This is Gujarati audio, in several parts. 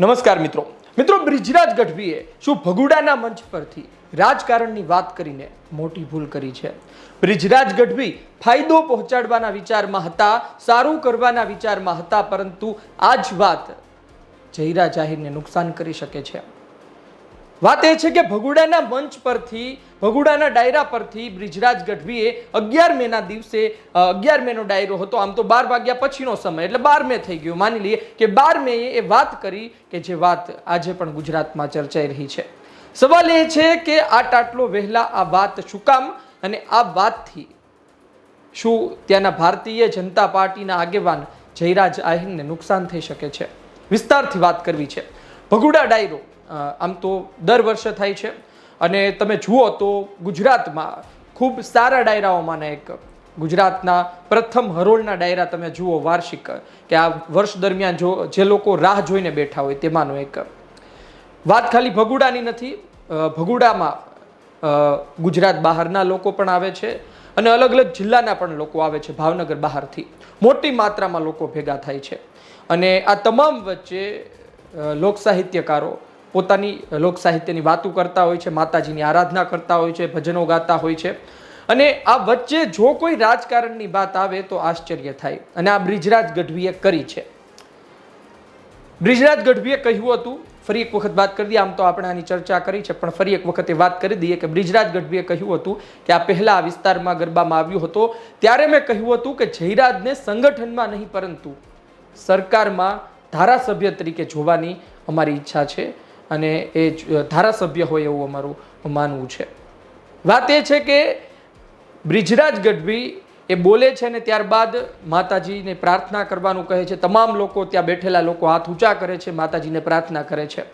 નમસ્કાર મિત્રો. મિત્રો, બ્રિજરાજ ગઢવીએ શું ભગુડાના મંચ પરથી રાજકારણની વાત કરીને મોટી ભૂલ કરી છે? બ્રિજરાજ ગઢવી ફાયદો પહોંચાડવાના વિચારમાં હતા, સારું કરવાના વિચારમાં હતા, પરંતુ આ જ વાત જયરા જાહેરને નુકસાન કરી શકે છે. વાત એ છે કે ભગુડાના મંચ પરથી, ભગુડાના ડાયરા પરથી બ્રિજરાજ ગઢવીએ અગિયાર મેના દિવસે અગિયાર મેનો ડાયરો હતો. આમ તો બાર વાગ્યા પછીનો સમય, એટલે બાર મે થઈ ગયો. માની લઈએ કે બાર મે એ વાત કરી કે જે વાત આજે પણ ગુજરાતમાં ચર્ચાઈ રહી છે. સવાલ એ છે કે આટ આટલો વહેલા, આ વાત શું કામ? અને આ વાતથી શું ત્યાંના ભારતીય જનતા પાર્ટીના આગેવાન જયરાજ આહિરને નુકસાન થઈ શકે છે? વિસ્તારથી વાત કરવી છે. ભગુડા ડાયરો આમ તો દર વર્ષે થાય છે. અને તમે જુઓ તો ગુજરાતમાં ખૂબ સારા ડાયરાઓમાંના એક ગુજરાતના પ્રથમ હરોળના ડાયરા તમે જુઓ વાર્ષિક કે આ વર્ષ દરમિયાન જો જે લોકો રાહ જોઈને બેઠા હોય તેમાંનો એક. વાત ખાલી ભગુડાની નથી ભગુડામાં ગુજરાત બહારના લોકો પણ આવે છે અને અલગ અલગ જિલ્લાના પણ લોકો આવે છે ભાવનગર બહારથી. મોટી માત્રામાં લોકો ભેગા થાય છે. અને આ તમામ વચ્ચે અ, લોક સાહિત્યકારો પોતાની લોક સાહિત્યની વાતો કરતા હોય છે, માતાજીની આરાધના કરતા હોય છે, ભજનો ગાતા હોય છે. અને આ વચ્ચે જો કોઈ રાજકારણની વાત આવે તો આશ્ચર્ય થાય. અને આ બ્રિજરાજ ગઢવીએ કરી છે. બ્રિજરાજ ગઢવીએ કહ્યું હતું, ફરી એક વખત વાત કરી દઈએ, આમ તો આપણે આની ચર્ચા કરી છે, પણ ફરી એક વખત એ વાત કરી દઈએ કે બ્રિજરાજ ગઢવીએ કહ્યું હતું કે આ પહેલા આ વિસ્તારમાં ગરબામાં આવ્યો હતો, ત્યારે મેં કહ્યું હતું કે જયરાજને સંગઠનમાં નહીં, પરંતુ સરકારમાં ધારાસભ્ય તરીકે જોવાની અમારી ઈચ્છા છે. અને એ ધારાસભ્ય હોય એવું અમારું માનવું છે. વાત એ છે કે બ્રિજરાજ ગઢવી એ બોલે છે ને ત્યારબાદ માતાજીને પ્રાર્થના કરવાનું કહે છે. તમામ લોકો ત્યાં બેઠેલા લોકો હાથ ઊંચા કરે છે, માતાજીને પ્રાર્થના કરે છે.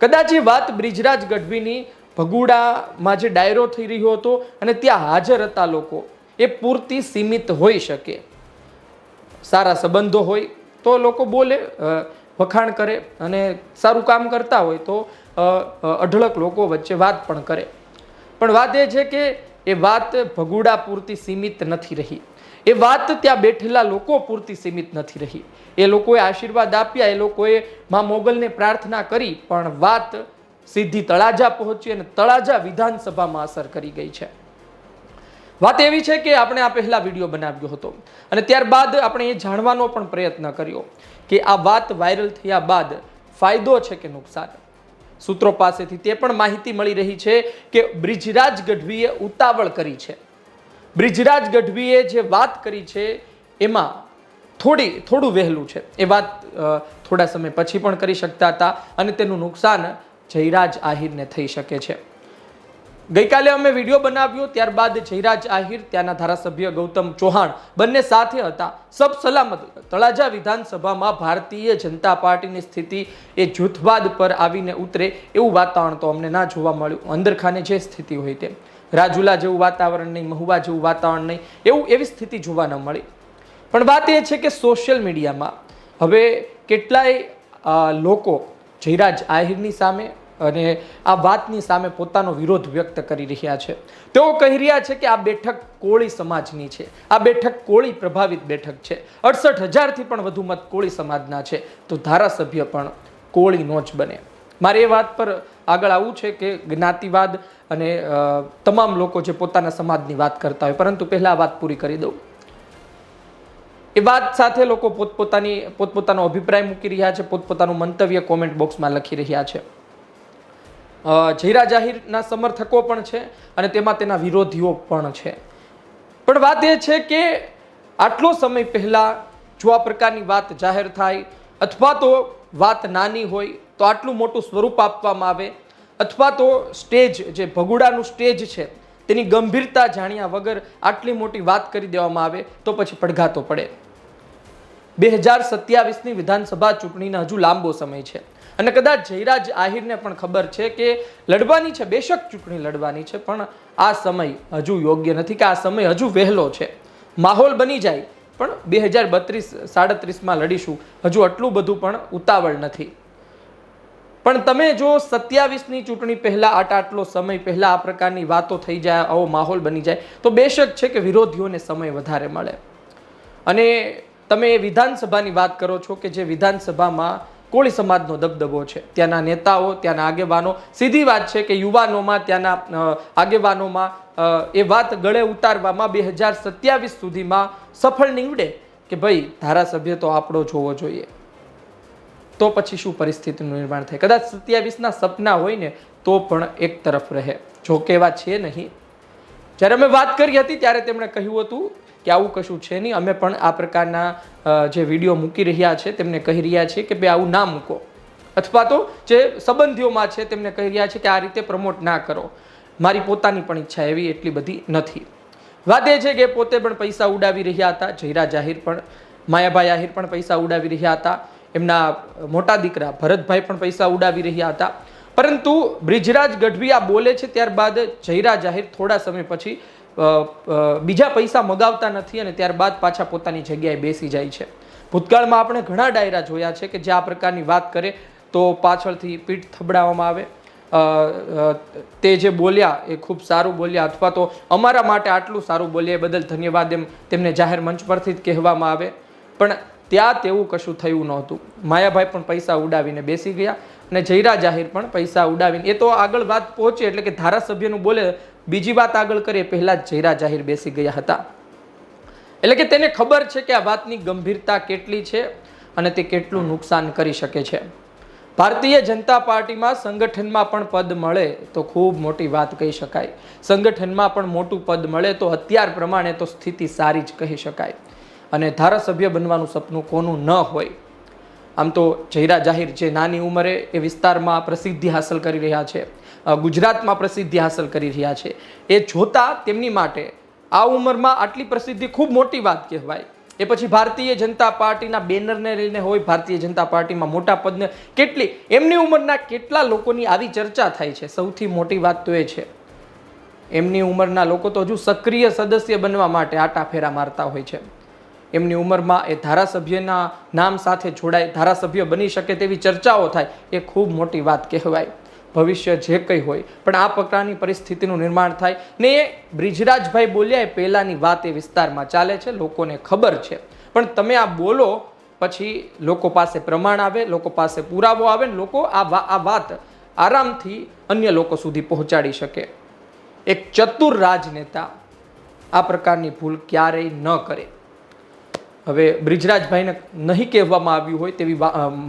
કદાચ એ વાત બ્રિજરાજ ગઢવીની ભગુડામાં જે ડાયરો થઈ રહ્યો હતો અને ત્યાં હાજર હતા લોકો, એ પૂરતી સીમિત હોઈ શકે. સારા સંબંધો હોય તો લોકો બોલે વખાણ કરે અને સારું કામ કરતા હોય તો અઢળક લોકો વચ્ચે વાત પણ કરે. પણ વાત એ છે કે, એ વાત ભગુડા પૂરતી સીમિત નથી રહી. એ વાત ત્યાં બેઠેલા લોકો પૂરતી સીમિત નથી રહી. એ લોકોએ આશીર્વાદ આપ્યા, એ લોકોએ મા મોગલને પ્રાર્થના કરી, પણ વાત સીધી તળાજા પહોંચી અને તળાજા વિધાનસભામાં અસર કરી ગઈ છે. વાત એવી છે કે, આપણે આ પહેલા વીડિયો બનાવ્યો હતો. અને ત્યારબાદ આપણે એ જાણવાનો પણ પ્રયત્ન કર્યો. કે આ વાત વાયરલ થયા બાદ ફાયદો છે કે નુકસાન? સૂત્રો પાસેથી તે પણ માહિતી મળી રહી છે કે બ્રિજરાજ ગઢવીએ ઉતાવળ કરી છે. બ્રિજરાજ ગઢવીએ જે વાત કરી છે, એમાં થોડી, થોડું વહેલું છે. એ વાત થોડા સમય પછી પણ કરી શકતા હતા અને તેનું નુકસાન જયરાજ આહિરને થઈ શકે છે. ગઈકાલે અમે વીડિયો બનાવ્યો, ત્યારબાદ જયરાજ આહિર, ત્યાંના ધારાસભ્ય ગૌતમ ચૌહાણ બંને સાથે હતા. સબ સલામત, તળાજા વિધાનસભામાં ભારતીય જનતા પાર્ટીની સ્થિતિ એ જૂથવાદ પર આવીને ઉતરે એવું વાતાવરણ તો અમને ના જોવા મળ્યું. અંદરખાને જે સ્થિતિ હોય તેમ. રાજુલા જેવું વાતાવરણ નહીં, મહુવા જેવું વાતાવરણ નહીં, એવું એવી સ્થિતિ જોવા ન મળી. પણ વાત એ છે કે સોશિયલ મીડિયામાં હવે કેટલાય લોકો જયરાજ આહિરની સામે અને આ વાતની સામે પોતાનો વિરોધ વ્યક્ત કરી રહ્યા છે. તેઓ કહી રહ્યા છે કે આ બેઠક કોળી સમાજની છે. આ બેઠક કોળી પ્રભાવિત બેઠક છે. અડસઠ હજારથી પણ વધુ મત કોળી સમાજના છે. તો ધારાસભ્ય પણ કોળીનો જ બને. મારે એ વાત પર આગળ આવવું છે કે જ્ઞાતિવાદ અને તમામ લોકો જે પોતાના સમાજની વાત કરતા હોય, પરંતુ પહેલાં વાત પૂરી કરી દઉં. એ વાત સાથે લોકો પોતપોતાની, પોતપોતાનો અભિપ્રાય મૂકી રહ્યા છે, પોતપોતાનું મંતવ્ય કોમેન્ટ બોક્સમાં લખી રહ્યા છે. જયરા જાહીરના સમર્થકો પણ છે અને તેમાં તેના વિરોધીઓ પણ છે. પણ વાત એ છે કે આટલો સમય પહેલાં જો આ પ્રકારની વાત જાહેર થાય અથવા તો વાત નાની હોય તો આટલું મોટું સ્વરૂપ આપવામાં આવે અથવા તો સ્ટેજ જે ભગુડાનું સ્ટેજ છે તેની ગંભીરતા જાણ્યા વગર આટલી મોટી વાત કરી દેવામાં આવે તો પછી પડઘાતો પડે. બે હજાર સત્યાવીસની વિધાનસભા ચૂંટણીના હજુ લાંબો સમય છે. અને કદાચ જયરાજ આહિરને પણ ખબર છે કે લડવાની છે, બેશક ચૂંટણી લડવાની છે, પણ આ સમય હજુ યોગ્ય નથી કે આ સમય હજુ વહેલો છે. માહોલ બની જાય, પણ બે હજાર બત્રીસ, સાડત્રીસમાં લડીશું, હજુ આટલું બધું પણ ઉતાવળ નથી. પણ તમે જો સત્યાવીસની ચૂંટણી પહેલાં આટ આટલો સમય પહેલાં આ પ્રકારની વાતો થઈ જાય, આવો માહોલ બની જાય, તો બેશક છે કે વિરોધીઓને સમય વધારે મળે. અને તમે વિધાનસભાની વાત કરો છો કે જે વિધાનસભામાં કોળી સમાજનો દબદબો છે. ત્યાંના નેતાઓ, ત્યાંના આગેવાનો, સીધી વાત છે કે યુવાનોમાં ત્યાંના આગેવાનોમાં એ વાત ગળે ઉતારવામાં બે હજાર સત્યાવીસ સુધીમાં સફળ નીવડે કે ભાઈ ધારાસભ્ય તો આપણો જોવો જોઈએ. તો પછી શું પરિસ્થિતિનું નિર્માણ થાય? કદાચ સત્યાવીસના સપના હોય ને, તો પણ એક તરફ રહે. જો કે એવા છે નહીં. જ્યારે અમે વાત કરી હતી ત્યારે તેમણે કહ્યું હતું કે આવું કશું છે નહીં. અમે પણ આ પ્રકારના જે વીડિયો મૂકી રહ્યા છે તેમને કહી રહ્યા છીએ કે ભાઈ આવું ના મૂકો. અથવા તો જે સંબંધીઓમાં છે તેમને કહી રહ્યા છે કે આ રીતે પ્રમોટ ના કરો. મારી પોતાની પણ ઈચ્છા એવી એટલી બધી નથી. વાત એ છે કે પોતે પણ પૈસા ઉડાવી રહ્યા હતા. જયરા જાહેર પણ, માયાભાઈ આહિર પણ પૈસા ઉડાવી રહ્યા હતા. એમના મોટા દીકરા ભરતભાઈ પણ પૈસા ઉડાવી રહ્યા હતા. પરંતુ બ્રિજરાજ ગઢવી આ બોલે છે ત્યારબાદ જયરા જાહેર થોડા સમય પછી બીજા પૈસા મગાવતા નથી અને ત્યારબાદ પાછા પોતાની જગ્યાએ બેસી જાય છે. ભૂતકાળમાં આપણે ઘણા ડાયરા જોયા છે કે જે આ પ્રકારની વાત કરે તો પાછળથી પીઠ થબડાવવામાં આવે. તે જે બોલ્યા એ ખૂબ સારું બોલ્યા અથવા તો અમારા માટે આટલું સારું બોલ્યા એ બદલ ધન્યવાદ એમ તેમને જાહેર મંચ પરથી જ કહેવામાં આવે. પણ ત્યાં તેવું કશું થયું નહોતું. માયાભાઈ પણ પૈસા ઉડાવીને બેસી ગયા અને જયરા જાહેર પણ પૈસા ઉડાવીને એ તો આગળ વાત પહોંચે એટલે કે ધારાસભ્યનું બોલે બીજી વાત આગળ કરીએ, પહેલા જ જયરા જાહેર બેસી ગયા હતા. એટલે કે તેને ખબર છે કે આ વાતની ગંભીરતા કેટલી છે અને તે કેટલું નુકસાન કરી શકે છે. ભારતીય જનતા પાર્ટીમાં સંગઠનમાં પણ પદ મળે તો ખૂબ મોટી વાત કહી શકાય. સંગઠનમાં પણ મોટું પદ મળે તો અત્યાર પ્રમાણે તો સ્થિતિ સારી જ કહી શકાય. અને ધારાસભ્ય બનવાનું સપનું કોનું ન હોય. આમ તો જયરા જાહેર જે નાની ઉંમરે એ વિસ્તારમાં પ્રસિદ્ધિ હાંસલ કરી રહ્યા છે. ગુજરાતમાં પ્રસિદ્ધિ હાંસલ કરી રહ્યા છે. એ જોતા તેમની માટે આ ઉંમરમાં આટલી પ્રસિદ્ધિ ખૂબ મોટી વાત કહેવાય. એ પછી ભારતીય જનતા પાર્ટીના બેનરને લઈને હોય, ભારતીય જનતા પાર્ટીમાં મોટા પદને, કેટલી, એમની ઉંમરના કેટલા લોકોની આવી ચર્ચા થાય છે? સૌથી મોટી વાત તો એ છે. એમની ઉંમરના લોકો તો હજુ સક્રિય સદસ્ય બનવા માટે આટા ફેરા મારતા હોય છે. એમની ઉંમરમાં એ ધારાસભ્યના નામ સાથે જોડાય, ધારાસભ્ય બની શકે તેવી ચર્ચાઓ થાય, એ ખૂબ મોટી વાત કહેવાય. ભવિષ્ય જે કંઈ હોય, પણ આ પ્રકારની પરિસ્થિતિનું નિર્માણ થાય. ને એ બ્રિજરાજભાઈ બોલ્યા એ પહેલાંની વાત એ વિસ્તારમાં ચાલે છે, લોકોને ખબર છે. પણ તમે આ બોલો, પછી લોકો પાસે પ્રમાણ આવે, લોકો પાસે પુરાવો આવે, ને લોકો આ આ વાત આરામથી અન્ય લોકો સુધી પહોંચાડી શકે. એક ચતુર રાજનેતા આ પ્રકારની ભૂલ ક્યારેય ન કરે. હવે બ્રિજરાજભાઈને નહીં કહેવામાં આવ્યું હોય તેવી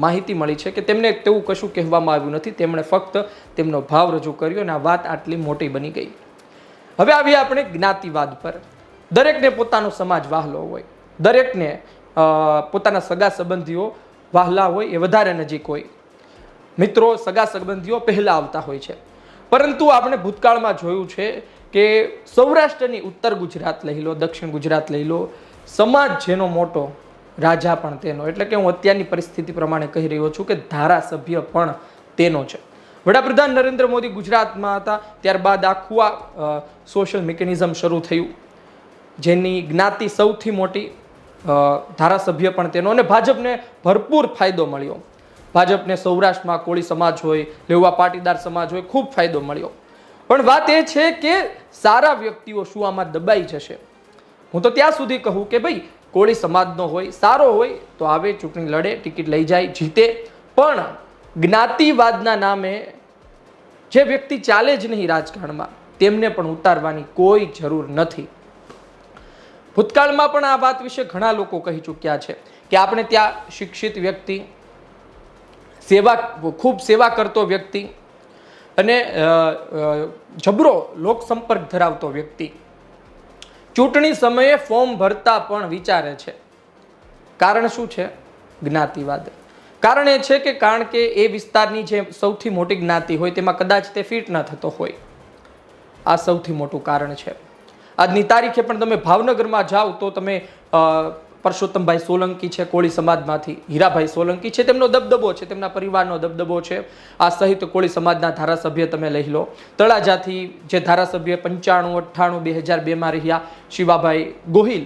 માહિતી મળી છે કે તેમને તેવું કશું કહેવામાં આવ્યું નથી. તેમણે ફક્ત તેમનો ભાવ રજૂ કર્યો અને આ વાત આટલી મોટી બની ગઈ. હવે આવીએ આપણે જ્ઞાતિવાદ પર. દરેકને પોતાનો સમાજ વાહલો હોય. દરેકને પોતાના સગા સંબંધીઓ વહાલા હોય એ વધારે નજીક હોય. મિત્રો, સગા સંબંધીઓ પહેલાં આવતા હોય છે. પરંતુ આપણે ભૂતકાળમાં જોયું છે કે સૌરાષ્ટ્રની ઉત્તર ગુજરાત લઈ લો, દક્ષિણ ગુજરાત લઈ લો સમાજ જેનો મોટો રાજા પણ તેનો. એટલે કે હું અત્યારની પરિસ્થિતિ પ્રમાણે કહી રહ્યો છું કે ધારાસભ્ય પણ તેનો છે. વડાપ્રધાન નરેન્દ્ર મોદી ગુજરાતમાં હતા. ત્યારબાદ આખું આ સોશિયલ મિકેનિઝમ શરૂ થયું. જેની જ્ઞાતિ સૌથી મોટી ધારાસભ્ય પણ તેનો. અને ભાજપને ભરપૂર ફાયદો મળ્યો. ભાજપને સૌરાષ્ટ્રમાં કોળી સમાજ હોય, લેવા પાટીદાર સમાજ હોય, ખૂબ ફાયદો મળ્યો. પણ વાત એ છે કે સારા વ્યક્તિઓ શું આમાં દબાઈ જશે? હું તો ત્યાં સુધી કહું કે ભાઈ, કોળી સમાજનો હોય, સારો હોય, તો આવે, ચૂંટણી લડે, ટિકિટ લઈ જાય, જીતે. પણ જ્ઞાતિવાદના નામે જે વ્યક્તિ ચાલે જ નહીં રાજકારણમાં, તેમને પણ ઉતારવાની કોઈ જરૂર નથી. ભૂતકાળમાં પણ આ વાત વિશે ઘણા લોકો કહી ચૂક્યા છે કે આપણે ત્યાં શિક્ષિત વ્યક્તિ, સેવા, ખૂબ સેવા કરતો વ્યક્તિ અને જબરો લોકસંપર્ક ધરાવતો વ્યક્તિ ચૂંટણી સમયે ફોર્મ ભરતા પણ વિચારે છે. કારણ શું છે? જ્ઞાતિવાદ. કારણ એ છે કે કારણ કે એ વિસ્તારની જે સૌથી મોટી જ્ઞાતિ હોય તેમાં કદાચ તે ફિટ ન થતો હોય. આ સૌથી મોટું કારણ છે. આજની તારીખે પણ તમે ભાવનગરમાં જાઓ તો તમે પરસોત્તમભાઈ સોલંકી છે કોળી સમાજમાંથી, હીરાભાઈ સોલંકી છે, તેમનો દબદબો છે, તેમના પરિવારનો દબદબો છે. આ સહિત કોળી સમાજના ધારાસભ્ય તમે લઈ લો. તળાજાથી જે ધારાસભ્ય પંચાણું, અઠ્ઠાણું, બે હજાર બેમાં રહ્યા, શિવાભાઈ ગોહિલ,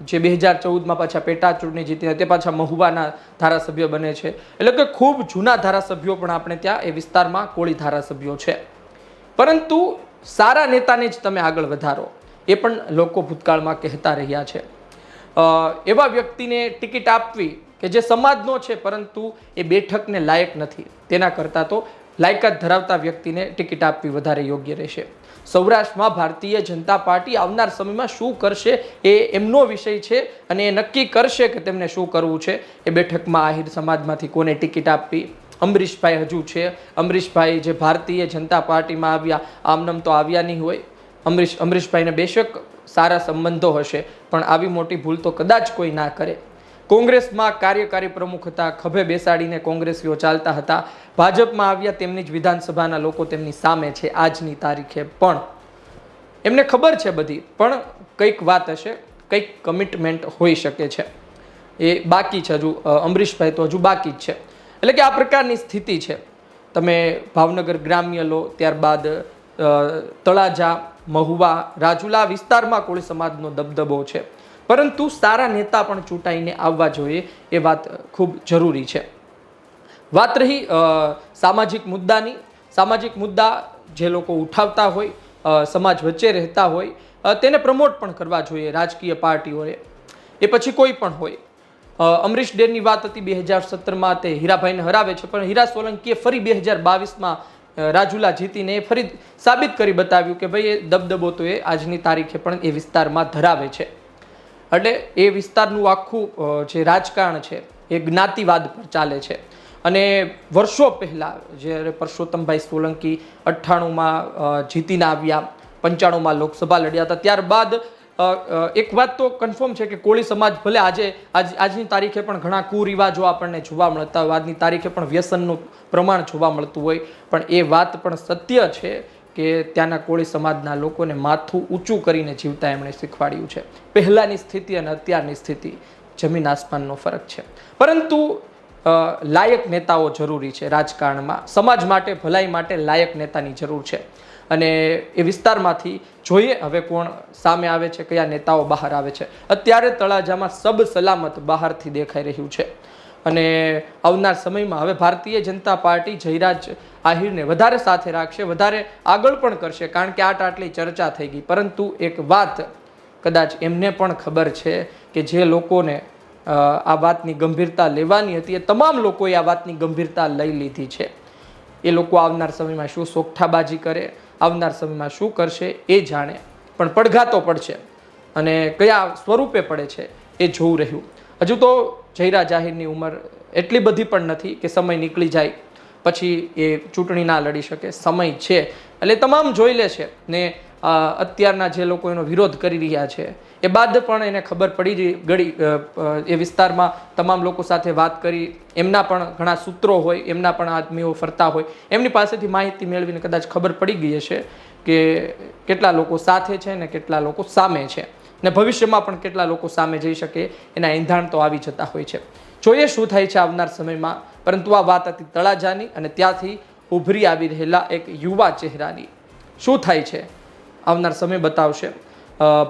જે બે હજાર ચૌદમાં પાછા પેટા ચૂંટણી જીતી તે પાછા મહુવાના ધારાસભ્ય બને છે. એટલે કે ખૂબ જૂના ધારાસભ્યો પણ આપણે ત્યાં એ વિસ્તારમાં કોળી ધારાસભ્યો છે. પરંતુ સારા નેતાને જ તમે આગળ વધારો. એ પણ લોકો ભૂતકાળમાં કહેતા રહ્યા છે. એવા વ્યક્તિને ટિકિટ આપવી કે જે સમાજનો છે, પરંતુ એ બેઠકને લાયક નથી. તેના કરતાં તો લાયકાત ધરાવતા વ્યક્તિને ટિકિટ આપવી વધારે યોગ્ય રહેશે. સૌરાષ્ટ્રમાં ભારતીય જનતા પાર્ટી આવનાર સમયમાં શું કરશે એ એમનો વિષય છે અને એ નક્કી કરશે કે તેમને શું કરવું છે. એ બેઠકમાં આહિર સમાજમાંથી કોને ટિકિટ આપવી? અમરીશભાઈ હજુ છે. અમરીશભાઈ જે ભારતીય જનતા પાર્ટીમાં આવ્યા આમનામ તો આવ્યા નહીં હોય. અમરીશ, અમરીશભાઈને બેશક સારા સંબંધો હશે, પણ આવી મોટી ભૂલ તો કદાચ કોઈ ના કરે. કોંગ્રેસમાં કાર્યકારી પ્રમુખ હતા, ખભે બેસાડીને કોંગ્રેસીઓ ચાલતા હતા. ભાજપમાં આવ્યા તેમની જ વિધાનસભાના લોકો તેમની સામે છે, આજની તારીખે પણ. એમને ખબર છે બધી, પણ કંઈક વાત હશે, કંઈક કમિટમેન્ટ હોઈ શકે છે. એ બાકી છે હજુ અમરીશભાઈ તો હજુ બાકી જ છે. એટલે કે આ પ્રકારની સ્થિતિ છે. તમે ભાવનગર ગ્રામ્ય લો, ત્યારબાદ તળાજા, મહુવા, રાજુલા વિસ્તારમાં કોળી સમાજનો દબદબો છે. પરંતુ સારા નેતા પણ ચૂંટાઈને આવવા જોઈએ એ વાત ખૂબ જરૂરી છે. વાત રહી સામાજિક મુદ્દાની. સામાજિક મુદ્દા જે લોકો ઉઠાવતા હોય સમાજ વચ્ચે રહેતા હોય તેને પ્રમોટ પણ કરવા જોઈએ રાજકીય પાર્ટીઓએ. એ પછી કોઈ પણ હોય. અમરીશ ડેરની વાત હતી બે હજાર સત્તરમાં તે હીરાભાઈને હરાવે છે, પણ હીરા સોલંકીએ ફરી બે હજાર બાવીસમાં રાજુલા જીતીને એ ફરી સાબિત કરી બતાવ્યું કે ભાઈ, એ દબદબો તો એ આજની તારીખે પણ એ વિસ્તારમાં ધરાવે છે. એટલે એ વિસ્તારનું આખું જે રાજકારણ છે, એ જ્ઞાતિવાદ પર ચાલે છે. અને વર્ષો પહેલાં જ્યારે પરસોત્તમભાઈ સોલંકી અઠ્ઠાણુંમાં જીતીને આવ્યા, પંચાણુંમાં લોકસભા લડ્યા હતા, ત્યારબાદ એક વાત તો કન્ફર્મ છે કે કોળી સમાજ ભલે આજે, આજ, આજની તારીખે પણ ઘણા કુરિવાજો આપણને જોવા મળતા હોય, આજની તારીખે પણ વ્યસનનું પ્રમાણ જોવા મળતું હોય, પણ એ વાત પણ સત્ય છે કે ત્યાંના કોળી સમાજના લોકોને માથું ઊંચું કરીને જીવતા એમણે શીખવાડ્યું છે. પહેલાંની સ્થિતિ અને અત્યારની સ્થિતિ જમીન આસમાનનો ફરક છે. પરંતુ લાયક નેતાઓ જરૂરી છે રાજકારણમાં. સમાજ માટે, ભલાઈ માટે લાયક નેતાની જરૂર છે. અને એ વિસ્તારમાંથી જોઈએ હવે કોણ સામે આવે છે, કયા નેતાઓ બહાર આવે છે. અત્યારે તળાજામાં સબ સલામત બહારથી દેખાઈ રહ્યું છે. અને આવનાર સમયમાં હવે ભારતીય જનતા પાર્ટી જયરાજ આહિરને વધારે સાથે રાખશે, વધારે આગળ પણ કરશે, કારણ કે આટ આટલી ચર્ચા થઈ ગઈ. પરંતુ એક વાત કદાચ એમને પણ ખબર છે કે જે લોકોને આ વાતની ગંભીરતા લેવાની હતી, એ તમામ લોકોએ આ વાતની ગંભીરતા લઈ લીધી છે. એ લોકો આવનાર સમયમાં શું સોગઠાબાજી કરે આવનાર સમયમાં શું કરશે એ જાણે. પણ પડઘાતો પડશે અને કયા સ્વરૂપે પડે છે એ જોવું રહ્યું. હજુ તો જયરા જાહેરની ઉંમર એટલી બધી પણ નથી કે સમય નીકળી જાય. પછી એ ચૂંટણી ના લડી શકે, સમય છે. એટલે તમામ જોઈ લે છે ને અત્યારના જે લોકો એનો વિરોધ કરી રહ્યા છે, એ બાદ પણ એને ખબર પડી ગળી એ વિસ્તારમાં તમામ લોકો સાથે વાત કરી, એમના પણ ઘણા સૂત્રો હોય, એમના પણ આદમીઓ ફરતા હોય, એમની પાસેથી માહિતી મેળવીને કદાચ ખબર પડી ગઈ હશે કે કેટલા લોકો સાથે છે ને કેટલા લોકો સામે છે. ને ભવિષ્યમાં પણ કેટલા લોકો સામે જઈ શકે, એના એંધાણ તો આવી જતા હોય છે. જોઈએ શું થાય છે આવનાર સમયમાં, પરંતુ આ વાત હતી તળાજાની અને ત્યાંથી ઉભરી આવી રહેલા એક યુવા ચહેરાની. શું થાય છે? આવનાર સમય બતાવશે.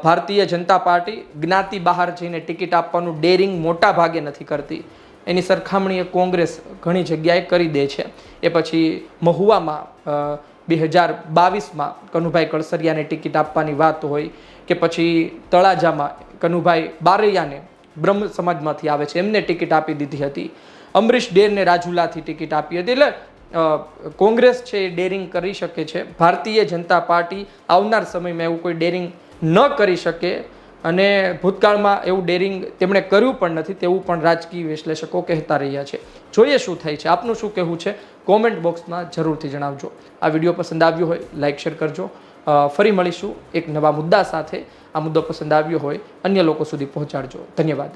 ભારતીય જનતા પાર્ટી જ્ઞાતિ બહાર જઈને ટિકિટ આપવાનું ડેરિંગ મોટા ભાગે નથી કરતી. એની સરખામણીએ કોંગ્રેસ ઘણી જગ્યાએ કરી દે છે. એ પછી મહુવામાં બે હજાર બાવીસમાં કનુભાઈ કળસરિયાને ટિકિટ આપવાની વાત હોય કે પછી તળાજામાં કનુભાઈ બારૈયાને બ્રહ્મ સમાજમાંથી આવે છે. એમને ટિકિટ આપી દીધી હતી. અમરીશ ડેરને રાજુલાથી ટિકિટ આપી હતી. એટલે કોંગ્રેસ છે એ ડેરિંગ કરી શકે છે. ભારતીય જનતા પાર્ટી આવનાર સમયમાં એવું કોઈ ડેરિંગ ન કરી શકે અને ભૂતકાળમાં એવું ડેરિંગ તેમણે કર્યું પણ નથી તેવું પણ રાજકીય વિશ્લેષકો કહેતા રહ્યા છે. જોઈએ શું થાય છે. આપનું શું કહેવું છે? કોમેન્ટ બોક્સમાં જરૂરથી જણાવજો. આ વીડિયો પસંદ આવ્યો હોય લાઇક શેર કરજો. ફરી મળીશું એક નવા મુદ્દા સાથે. આ મુદ્દો પસંદ આવ્યો હોય, અન્ય લોકો સુધી પહોંચાડજો. ધન્યવાદ.